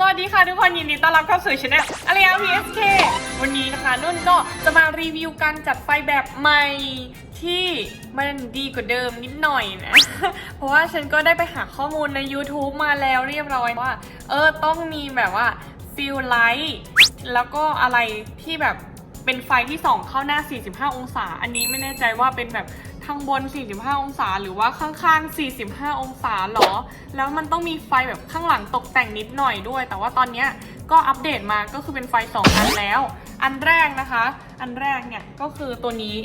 สวัสดีค่ะทุกคนยินดีต้อนรับเข้าสู่ช anel อารยา PSK วันนี้นะคะนุ่นก็จะมารีวิวการจัดไฟแบบใหม่ที่มันดีกว่าเดิมนิดหน่อยนะ เพราะว่าฉันก็ได้ไปหาข้อมูลใน YouTube มาแล้วเรียบร้อยว่า เออต้องมีแบบว่าฟิลไลท์แล้วก็อะไรที่แบบเป็นไฟที่ส่องเข้าหน้า 45 องศา อันนี้ไม่แน่ใจว่าเป็นแบบ ข้างบน 45 องศา หรือว่าข้างๆ 45 องศาหรอ แล้วมันต้องมีไฟแบบข้างหลังตกแต่งนิดหน่อยด้วย แต่ว่าตอนนี้ก็อัปเดตมาก็คือเป็นไฟ 2 อันแล้ว อันแรกนะคะ อันแรกเนี่ยก็คือตัวนี้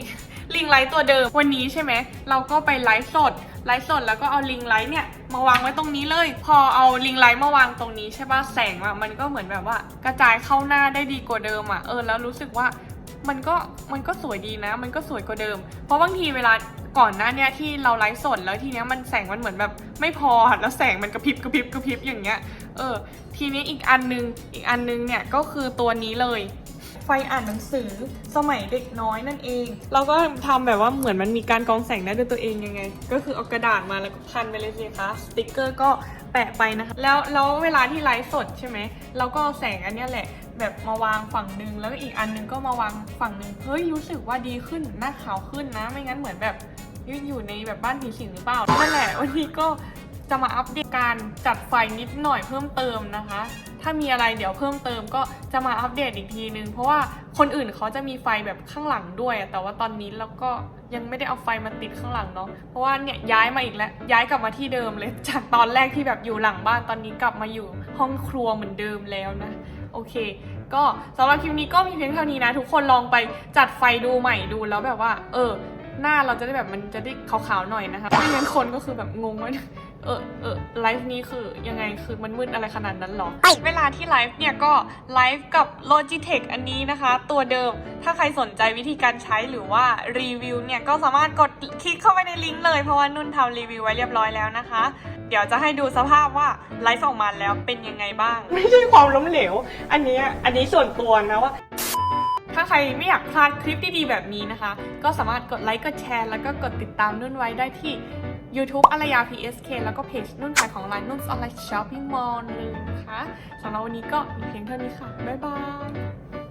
ลิงไลท์ตัวเดิมวันนี้ใช่ไหม เราก็ไปไลฟ์สดไลฟ์สดแล้วก็เอาลิงไลท์เนี่ยมาวางไว้ตรงนี้เลย พอเอาลิงไลท์มาวางตรงนี้ใช่ปะแสงอะมันก็เหมือนแบบว่า กระจายเข้าหน้าได้ดีกว่าเดิมอะเออแล้วรู้สึกว่ามันก็มันก็สวยดีนะ มันก็สวยกว่าเดิม เพราะบางทีเวลา ก่อนหน้าเนี้ยที่เราไลฟ์สดแล้วทีเนี้ยมันแสงมันเหมือนแบบไม่พออะแล้วแสงมันกระพริบกระพริบกระพริบอย่างเงี้ย เออ ทีนี้อีกอันนึงอีกอันนึงเนี่ยก็คือตัวนี้เลย ไฟอ่านหนังสือสมัยเด็กน้อยนั่นเอง เราก็ทำแบบว่าเหมือนมันมีการกองแสงได้ด้วยตัวเองยังไง ก็คือเอากระดาษมาแล้วก็พันไปเลยสิคะสติกเกอร์ก็แปะไปนะคะ แล้วแล้วเวลาที่ไลฟ์สดใช่ไหมเราก็เอาแสงอันเนี้ยแหละแบบมาวางฝั่งหนึ่งแล้วก็อีกอันนึงก็มาวางฝั่งหนึ่งเฮ้ยรู้สึกว่าดีขึ้นหน้าขาวขึ้นนะ ไม่งั้นเหมือนแบบ อยู่ในแบบบ้านผีสิงหรือเปล่านั่นแหละวันนี้ก็จะมาอัปเดตการจัดไฟนิดหน่อยเพิ่มเติมนะคะ ถ้ามีอะไรเดี๋ยวเพิ่มเติมก็จะมาอัปเดตอีกทีนึง เพราะว่าคนอื่นเขาจะมีไฟแบบข้างหลังด้วยอะแต่ว่าตอนนี้เราก็ยังไม่ได้เอาไฟมาติดข้างหลังเนาะ เพราะว่าเนี่ยย้ายมาอีกแล้ว ย้ายกลับมาที่เดิมเลย จากตอนแรกที่แบบอยู่หลังบ้านตอนนี้กลับมาอยู่ห้องครัวเหมือนเดิมแล้วนะ โอเค ก็สำหรับคลิปนี้ก็มีเพียงเท่านี้นะ ทุกคนลองไปจัดไฟดูใหม่ดูแล้วแบบว่า เออ หน้าเราจะได้แบบมันจะได้ขาวๆหน่อยนะคะไม่งั้นคนก็คือแบบงงว่าเออเออไลฟ์นี้คือยังไงคือมันมืดอะไรขนาดนั้นหรอ เวลาที่ไลฟ์เนี่ยก็ไลฟ์กับ Logitech อันนี้นะคะ ตัวเดิมถ้าใครสนใจวิธีการใช้หรือว่ารีวิวเนี่ยก็สามารถกดคลิกเข้าไปในลิงก์เลยเพราะว่านุ่นทำรีวิวไว้เรียบร้อยแล้วนะคะ เดี๋ยวจะให้ดูสภาพว่าไลฟ์ออกมาแล้วเป็นยังไงบ้าง ไม่ใช่ความล้มเหลว อันนี้อันนี้ส่วนตัวนะว่า ถ้าใครไม่อยากพลาดคลิปดีๆแบบนี้นะคะ ก็สามารถกดไลค์ กดแชร์ แล้วก็กดติดตามนุ่นไว้ได้ที่ YouTube อารยา PSK แล้วก็เพจนุ่นขายของร้านนุ่นออนไลน์ช้อปปิ้งมอลเลยนะคะสำหรับวันนี้ก็มีเพียงเท่านี้ค่ะ บ๊ายบาย